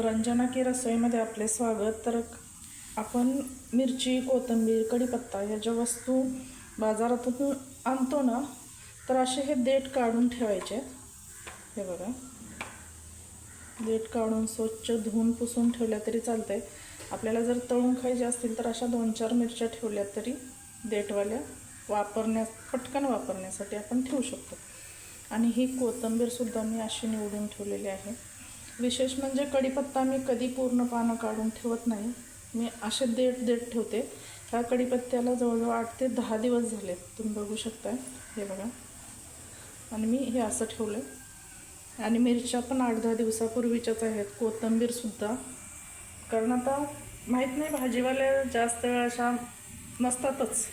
रंजना की रसोईमध्ये आपले स्वागत. तर आपण मिरची कोथिंबीर कढीपत्ता ह्या ज्या वस्तू बाजारातून आणतो ना तर असे हे देठ काढून ठेवायचे. हे बघा. देठ काढून स्वच्छ धुवून पुसून ठेवल्या तरी चालतंय. आपल्याला जर तळून खायचे असतील तर अशा दोन चार मिरच्या ठेवल्या तरी देठवाल्या वापरण्यास पटकन वापरण्यासाठी आपण ठेवू शकतो. आणि ही कोथिंबीरसुद्धा मी अशी निवडून ठेवलेली आहे. विशेष म्हणजे कढीपत्ता मी कधी पूर्ण पानं काढून ठेवत नाही. मी असे देठ देठ ठेवते. ह्या कढीपत्त्याला जवळजवळ आठ ते दहा दिवस झाले. तुम्ही बघू शकताय. हे बघा. आणि मी हे असं ठेवलं आहे आणि मिरच्या पण आठ दहा दिवसापूर्वीच्याच आहेत. कोथिंबीरसुद्धा कारण आता माहीत नाही भाजीवाल्या जास्त वेळ अशा नसतातच.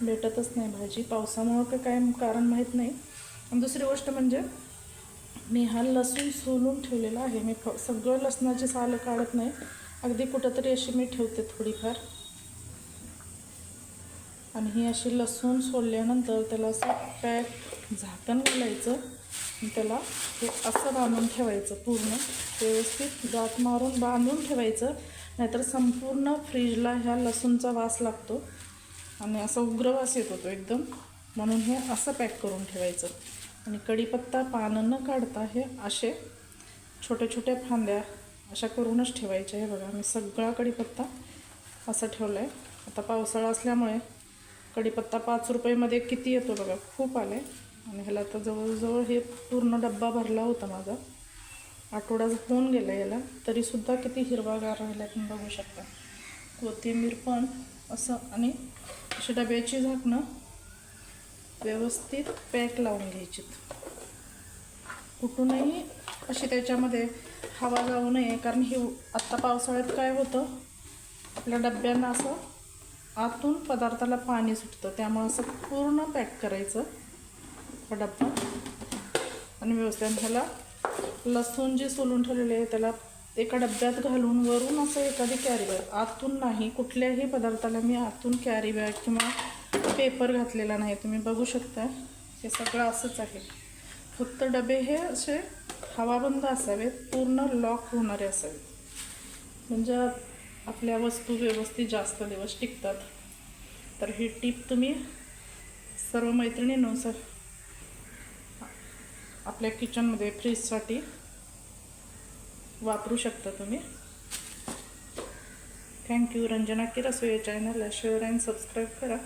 भेटतच नाही भाजी. पावसामुळं का काय कारण माहीत नाही. आणि दुसरी गोष्ट म्हणजे मी हा लसूण सोलून ठेवलेला आहे. मी फ सगळं लसणाची सालं काढत नाही. अगदी कुठंतरी अशी मी ठेवते थोडीफार. आणि ही अशी लसूण सोलल्यानंतर त्याला असं पॅक झाकण घालायचं. आणि त्याला हे असं बांधून ठेवायचं पूर्ण. व्यवस्थित गाठ मारून बांधून ठेवायचं. नाहीतर संपूर्ण फ्रीजला ह्या लसूणचा वास लागतो. आणि असा उग्र वास येत होतो एकदम. म्हणून हे असं पॅक करून ठेवायचं. आणि कढीपत्ता पानं न काढता हे असे छोट्या छोट्या फांद्या अशा करूनच ठेवायच्या. हे बघा मी सगळा कढीपत्ता असा ठेवला आहे आता पावसाळा असल्यामुळे कढीपत्ता पाच रुपयेमध्ये किती येतो बघा खूप आले. आणि ह्याला आता जवळजवळ हे पूर्ण डब्बा भरला होता माझा. आठवडा होऊन गेला याला. तरीसुद्धा किती हिरवागार राहिला तुम्ही बघू शकता. कोथिंबीर पण असं आणि अशी डब्याची झाकणं व्यवस्थित पॅक लावून घ्यायची कुठूनही अशी त्याच्यामध्ये हवा जाऊ नये कारण ही आत्ता पावसाळ्यात काय होतं? आपल्या डब्यांना असं आतून पदार्थाला पाणी सुटतं. त्यामुळे असं पूर्ण पॅक करायचं हा डब्बा. आणि व्यवस्थित ह्याला लसूण जे सोलून ठेवलेले आहे त्याला एका डब्यात घालून वरून असं एखादी कॅरी बॅग आतून नाही कुठल्याही पदार्थाला मी आतून कॅरी बॅग किंवा पेपर घातलेला नाही तुम्ही बघू शकता. हे सगळं असंच आहे. फक्त डबे हे असे हवाबंद असावेत पूर्ण लॉक होणारे असावेत. म्हणजे आपल्या वस्तू व्यवस्थित जास्त दिवस टिकतात. तर ही टीप तुम्ही सर्व मैत्रिणींनो सर आपल्या किचनमध्ये फ्रीजसाठी वापरू शकता तुम्ही. थँक्यू रंजना की चॅनलला शेअर अँड सबस्क्राईब करा.